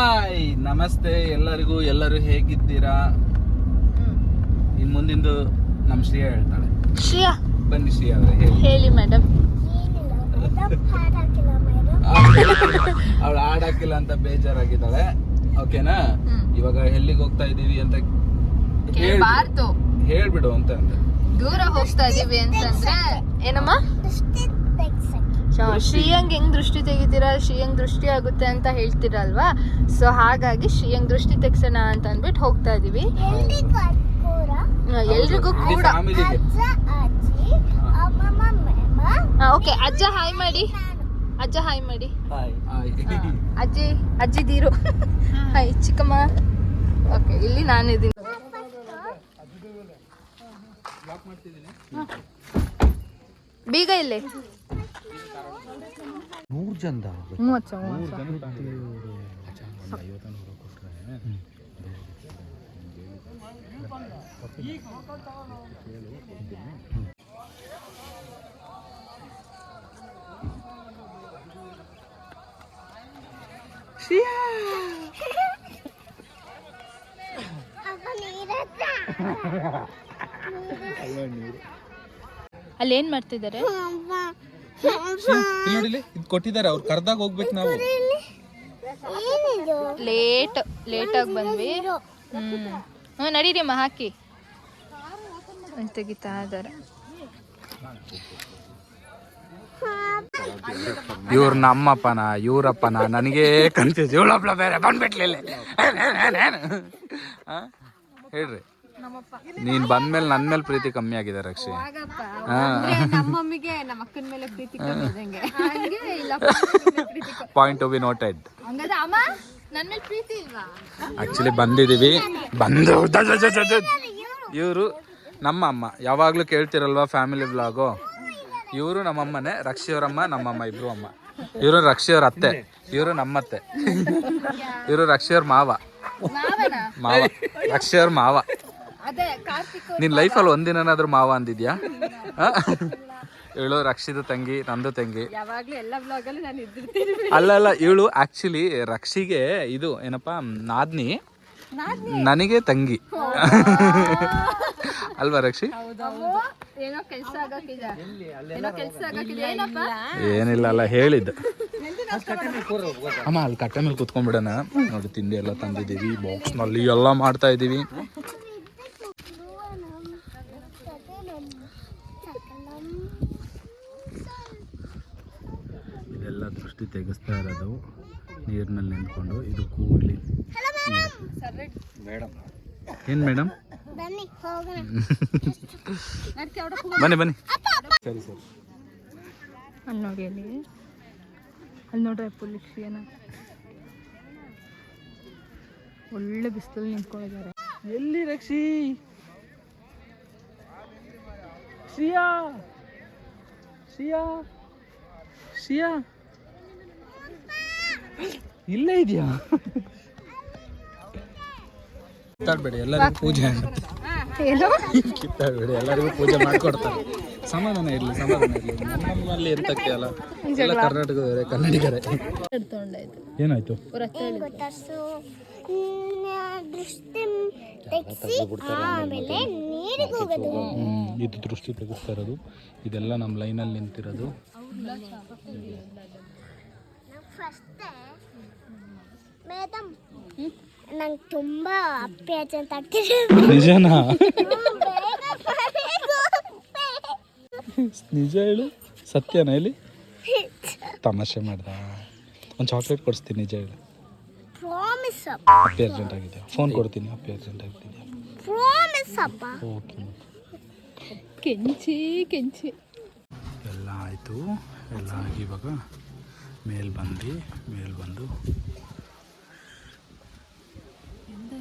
Hi ನಮಸ್ತೆ ಎಲ್ಲರಿಗೂ. ಎಲ್ಲರೂ ಹೇಗಿದ್ದೀರಾ? ಇನ್ ಮುಂದಿಂದು ನಮ್ ಶ್ರೀಯಾ ಹೇಳ್ತಾಳೆ. ಶ್ರೀಯಾ. ಬನ್ನಿ ಶ್ರೀಯಾ ಅವರೇ ಹೇಳಿ. ಮೇಡಮ್ ಅವಳು ಆಡಾಕಿಲ್ಲ ಅಂತ ಬೇಜಾರಾಗಿದ್ದಾಳೆ. ಓಕೆನಾ. ಇವಾಗ ಎಲ್ಲಿಗೆ ಹೋಗ್ತಾ ಇದೀವಿ ಅಂತ ಹೇಳ್ಬಿಡು. ಅಂತ ದೂರ ಹೋಗ್ತಾ ಇದೀವಿ ಅಂತಂದ್ರೆ ಏನಮ್ಮ? ಶ್ರೀಯಂಗ್ ಹೆಂಗ್ ದೃಷ್ಟಿ ತೆಗಿತೀರಾ? ಶ್ರೀಯಂಗ್ ದೃಷ್ಟಿ ಆಗುತ್ತೆ ಅಂತ ಹೇಳ್ತೀರಲ್ವಾ? ಸೊ ಹಾಗಾಗಿ ಶ್ರೀಯಂಗ್ ದೃಷ್ಟಿ ತೆಗ್ಸೋಣ ಅಂತ ಅಂದ್ಬಿಟ್ಟು ಹೋಗ್ತಾ ಇದೀವಿ. ಎಲ್ರಿಗೂ ಕೂಡ. ಓಕೆ ಅಜ್ಜ ಹಾಯ್ ಮಾಡಿ. ಅಜ್ಜ ಹಾಯ್ ಮಾಡಿ. ಅಜ್ಜಿ ಅಜ್ಜಿ ದೀರು ಹಾಯ್ ಚಿಕ್ಕಮ್ಮ. ಓಕೆ ಇಲ್ಲಿ ನಾನಿದ್ದೀನಿ. ಬೀಗ ಇಲ್ಲಿ. ನೂರ್ ಜನದ ಮೂವತ್ತು ಅಲ್ಲಿ ಏನ್ ಮಾಡ್ತಿದ್ದಾರೆ? ನೋಡಿಲಿ ಇದು ಕೊಟ್ಟಿದ್ದಾರೆ ಅವ್ರು ಕರ್ದಾಗ ಹೋಗ್ಬೇಕು ನಾವು. ಲೇಟ್ ಲೇಟ್ ಆಗಿ ಬಂದ್ವಿ. ಹ್ಮ್. ಹ್ಞೂ ನಡೀರಿಮ್ಮ ಹಾಕಿ. ತೆಗಿತಾ ಇದ್ದಾರೆ. ಇವ್ರು ನಮ್ಮಪ್ಪನ ಇವ್ರಪ್ಪನ ನನಗೆ ಕನ್ಫ್ಯೂಸ್. ಇವಳಪ್ಪಳ ಬೇರೆ ಬಂದ್ಬಿಟ್ಲಿಲ್ಲ ಹೇಳ್ರಿ. ನೀನ್ ಬಂದ್ಮೇಲೆ ನನ್ ಮೇಲೆ ಪ್ರೀತಿ ಕಮ್ಮಿ ಆಗಿದೆ ರಕ್ಷಿ. ನಮ್ಮಮ್ಮಿಗೆ ನಮ್ಮ ಅಕ್ಕನ ಮೇಲೆ ಪ್ರೀತಿ ಕಮ್ಮಿ ಇದ್ದಂಗೆ. ಹಂಗೆ ಇಲ್ಲ. ಪಾಯಿಂಟ್ ಟು ಬಿ ನೋಟೆಡ್ ಹಂಗಾದ್ರೆ ಅಮ್ಮ ನನ್ನ ಮೇಲೆ ಪ್ರೀತಿ ಇಲ್ವಾ? ಆಕ್ಚುಲಿ ಬಂದಿದೀವಿ. ಬಂದು ಇವರು ನಮ್ಮ ಅಮ್ಮ ಯಾವಾಗ್ಲೂ ಕೇಳ್ತಿರಲ್ವಾ ಫ್ಯಾಮಿಲಿ ಬ್ಲಾಗು ಇವರು ನಮ್ಮಮ್ಮನೇ ರಕ್ಷಿಯವರಮ್ಮ ನಮ್ಮಮ್ಮ ಇಬ್ರು ಅಮ್ಮ. ಇವರು ರಕ್ಷಿಯವ್ರ ಅತ್ತೆ. ಇವರು ನಮ್ಮತ್ತೆ. ಇವರು ರಕ್ಷಿಯವ್ರ ಮಾವ. ಮಾವ. ರಕ್ಷಿಯವ್ರ ಮಾವ. ಅದೇ ಕಾರ್ತಿಕ್ ನಿನ್ ಲೈಫಲ್ಲಿ ಒಂದಿನಾದ್ರೂ ಮಾವ ಅಂದಿದ್ಯಾ? ಇವಳು ರಕ್ಷಿದ ತಂಗಿ ನಂದು ತಂಗಿ. ಯಾವಾಗ್ಲೂ ಎಲ್ಲ ಬ್ಲಾಗಲ್ಲಿ ನಾನು ಇದ್ದಿರ್ತೀನಿ ಅಲ್ಲ ಅಲ್ಲ ಇವಳು ಆಕ್ಚುಲಿ ರಕ್ಷಿಗೆ ಇದು ಏನಪ್ಪಾ ನಾದ್ನಿ. ನನಗೆ ತಂಗಿ. ಅಲ್ವಾ ರಕ್ಷಿ? ಏನೋ ಕೆಲಸ ಆಗಕ್ಕಿದೆ ಏನೋ ಕೆಲಸ ಆಗಕ್ಕಿದೆ ಏನಪ್ಪ ಏನಿಲ್ಲ. ಅಲ್ಲ ಹೇಳಿದ್ದು. ಅಮ್ಮ ಅಲ್ಲಿ ಕಟ್ಟೆ ಮೇಲೆ ಕುತ್ಕೊಂಡ್ಬಿಡೋಣ. ನೋಡಿ ತಿಂಡಿ ಎಲ್ಲ ತಂದಿದ್ದೀವಿ ಬಾಕ್ಸ್ನಲ್ಲಿ ಎಲ್ಲ ಮಾಡ್ತಾ ಇದೀವಿ ದೃಷ್ಟಿ ತೆಗೆಸ್ತಾ ಇರೋದು. ನೀರಿನಲ್ಲಿ ನಿಂತ್ಕೊಂಡು ಇದು ಕೂಡ್ಲಿ. ಮೇಡಮ್. ಏನು ಮೇಡಮ್? ಬನ್ನಿ ಬನ್ನಿ ಸರಿ ಸರಿ. ಅಲ್ಲಿ ನೋಡಿ ಅಲ್ಲಿ. ಅಲ್ಲಿ ನೋಡ್ರಿ ಪುಲಿಸ್ ಏನ ಒಳ್ಳೆ ಬಿಸಿಲು ನಿಂತ್ಕೊಂಡಿದ್ದಾರೆ. ಎಲ್ಲಿ ರಕ್ಷಿ? ಶ್ರಿಯಾ? ಶ್ರಿಯಾ? ಶ್ರಿಯಾ? ಇಲ್ಲೇ ಇದೆಯಾ? ಕಿತ್ತಾಡ್ಬೇಡಿ ಎಲ್ಲರಿಗೂ ಪೂಜೆ. ಏನೋ? ಕಿತ್ತಾಡ್ಬೇಡಿ ಎಲ್ಲರಿಗೂ ಪೂಜೆ ಮಾಡ್ಕೊಡ್ತಾರೆ. ಸಮಾಧಾನ ಇರಲಿ ಸಮಾಧಾನ ಇರಲಿ. ನಮ್ಮಲ್ಲಿ ಇರ್ತಕ್ಕೆ ಅಲ್ಲ. ಎಲ್ಲ ಕರ್ನಾಟಕದವರೇ ಕನ್ನಡಿಗರೇ. ಏನಾಯ್ತು? ಇದು ದೃಷ್ಟಿ ತೆಗಿಸ್ತಾ ಇರೋದು. ಇದೆಲ್ಲ ನಮ್ಮ ಲೈನಲ್ಲಿ ನಿಂತಿರೋದು. ಫಸ್ಟ್ ಮೇಡಮ್ ನಂಗೆ ತುಂಬಾ ಅಪ್ಯಾಚಂತ ಆಗ್ತಿದೆ. ನಿಜನಾ. ನಿಜ ಹೇಳು. ಸತ್ಯನಾ ಇಲ್ಲಿ ತಮಾಷೆ ಮಾಡ್ದ? ಒಂದು ಚಾಕ್ಲೇಟ್ ಕೊಡಿಸ್ತೀನಿ ನಿಜ ಹೇಳು. ಪ್ರಾಮಿಸ್ ಅಪ್ಪ. ಅಪ್ಪಿ ಅರ್ಜೆಂಟ್ ಆಗಿದೆ ಫೋನ್ ಕೊಡ್ತೀನಿ ಅಪ್ಪಿ ಅರ್ಜೆಂಟ್ ಆಗಿದ್ದೀನಿ ಪ್ರಾಮಿಸ್ ಅಪ್ಪ. ಓಕೆ ಕೆಂಚಿ ಕೆಂಚಿ. ಎಲ್ಲ ಆಯಿತು. ಎಲ್ಲ ಆಗಿ ಇವಾಗ ಮೇಲ್ ಬಂದು ಮೇಲೆ ಬಂದು. ಎಂದ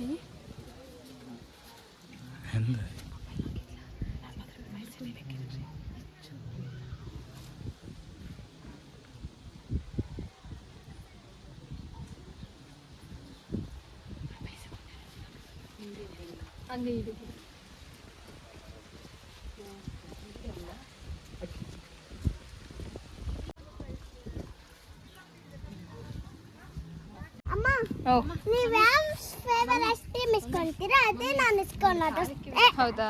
ಹಂಗೆ ಇದು ನೀವ್ ಯಾವ ಫೇವರ್ ಐಸ್ ಕ್ರೀಮ್ ಇಸ್ಕೊಂತೀರಾ? ಅದೇ ನಾನು ಇಸ್ಕೊಳ್ಳೋದು ಹೌದಾ?